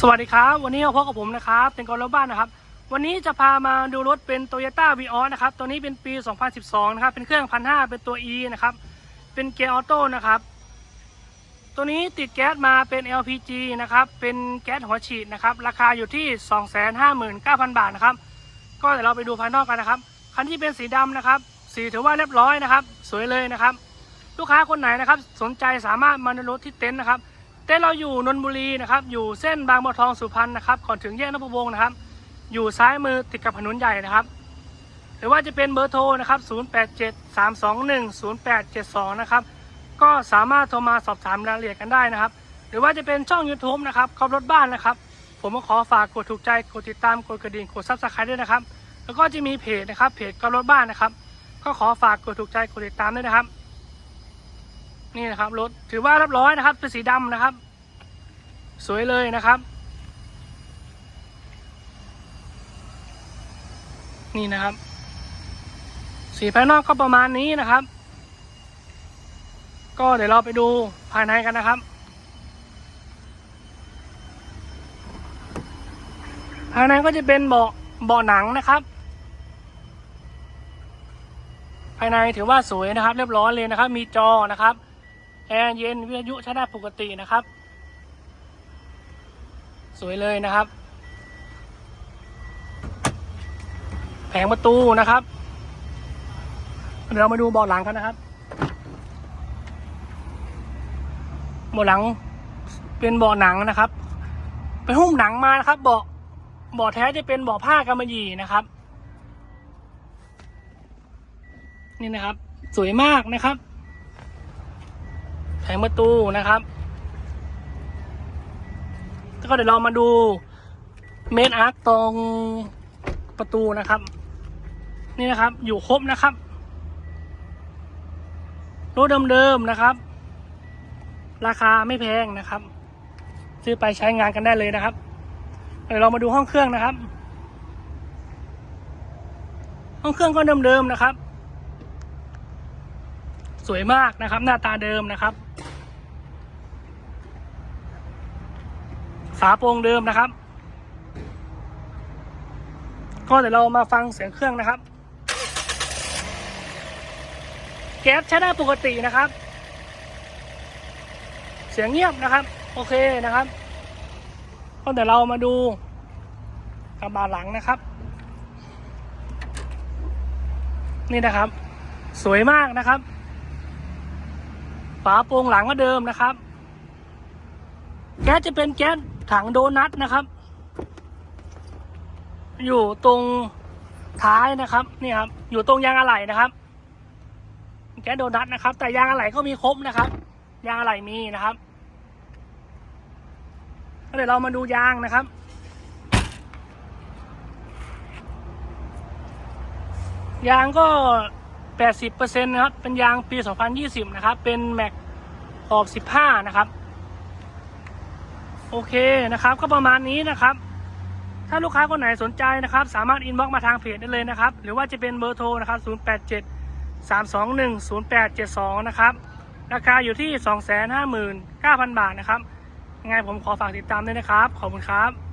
สวัสดีครับ วันนี้มาพบกับผมนะครับเป็นกอนรถบ้านนะครับ วันนี้จะพามาดูรถเป็น t o y ยต้าวีออสนะครับ ตัวนี้เป็นปี 2012 นะครับ เป็นเครื่องพันห้าเป็นตัว E นะครับ เป็นเกียร์ออโต้นะครับ ตัวนี้ติดแก๊สมาเป็น LPG นะครับ เป็นแก๊สหัวฉีดนะครับ ราคาอยู่ที่ 259,000 บาทนะครับ ก็เดี๋ยวเราไปดูภายนอกกันนะครับ คันที่เป็นสีดำนะครับ สีถือว่าเรียบร้อยนะครับ สวยเลยนะครับ ลูกค้าคนไหนนะครับ สนใจสามารถมาในรถที่เต็นท์นะครับ เต้นเราอยู่นนทบุรีนะครับ อยู่เส้นบางบัวทองสุพรรณนะครับก่อนถึงแยกนพวงศ์นะครับ อยู่ซ้ายมือติดกับถนนใหญ่นะครับ หรือว่าจะเป็นเบอร์โทรนะครับ 087 321 0872 นะครับ ก็สามารถโทรมาสอบถามรายละเอียดกันได้นะครับ หรือว่าจะเป็นช่อง YouTube นะครับขับรถบ้านนะครับ ผมก็ขอฝากกดถูกใจกดติดตามกดกระดิ่งกดซับสไครต์ด้วยนะครับ แล้วก็จะมีเพจนะครับเพจขับรถบ้านนะครับ ก็ขอฝากกดถูกใจกดติดตามด้วยนะครับ นี่นะครับรถถือว่าเรียบร้อยนะครับ เป็นสีดำนะครับ สวยเลยนะครับ นี่นะครับ สีภายนอกก็ประมาณนี้นะครับ ก็เดี๋ยวเราไปดูภายในกันนะครับ ภายในก็จะเป็นเบาะเบาะหนังนะครับภายในถือว่าสวยนะครับ เรียบร้อยเลยนะครับ มีจอนะครับ แอร์เย็นวิทยุใช้ได้ปกตินะครับ สวยเลยนะครับ แผงประตูนะครับ เดี๋ยวเรามาดูเบาะหลังกันนะครับเบาะหลังเป็นเบาะหนังนะครับ เป็นหุ้มหนังมานะครับเบาะเบาะแท้จะเป็นเบาะผ้ากำมะหยี่นะครับ นี่นะครับ สวยมากนะครับ แผงประตูนะครับแล้วก็เดี๋ยวเรามาดูเมนอาร์คตรงประตูนะครับ นี่นะครับ อยู่ครบนะครับรถเดิมๆนะครับ ราคาไม่แพงนะครับ ซื้อไปใช้งานกันได้เลยนะครับ เดี๋ยวเรามาดูห้องเครื่องนะครับ ห้องเครื่องก็เดิมๆนะครับ สวยมากนะครับ หน้าตาเดิมนะครับ ฝาโปรงเดิมนะครับ ก็เดี๋ยวเรามาฟังเสียงเครื่องนะครับ แก๊สใช้ได้ปกตินะครับ เสียงเงียบนะครับ โอเคนะครับ ก็เดี๋ยวเรามาดูกระบะหลังนะครับ นี่นะครับ สวยมากนะครับฝาโปรงหลังก็เดิมนะครับ แก๊สจะเป็นแก๊ส ถังโดนัทนะครับ อยู่ตรงท้ายนะครับนี่ครับ อยู่ตรงยางอะไหล่นะครับ แก๊สโดนัทนะครับ แต่ยางอะไหล่ก็มีครบนะครับ ยางอะไหล่มีนะครับเดี๋ยวเรามาดูยางนะครับยางก็ 80%นะครับ เป็นยางปี 2020 นะครับ เป็นแม็กขอบ 15 นะครับ โอเคนะครับ ก็ประมาณนี้นะครับ ถ้าลูกค้าคนไหนสนใจนะครับ สามารถอินบ็อกมาทางเพจได้เลยนะครับ หรือว่าจะเป็นเบอร์โทรนะครับ 087 321 0872 นะครับ ราคาอยู่ที่ 259,000 บาทนะครับยังไงผมขอฝากติดตามด้วยนะครับ ขอบคุณครับ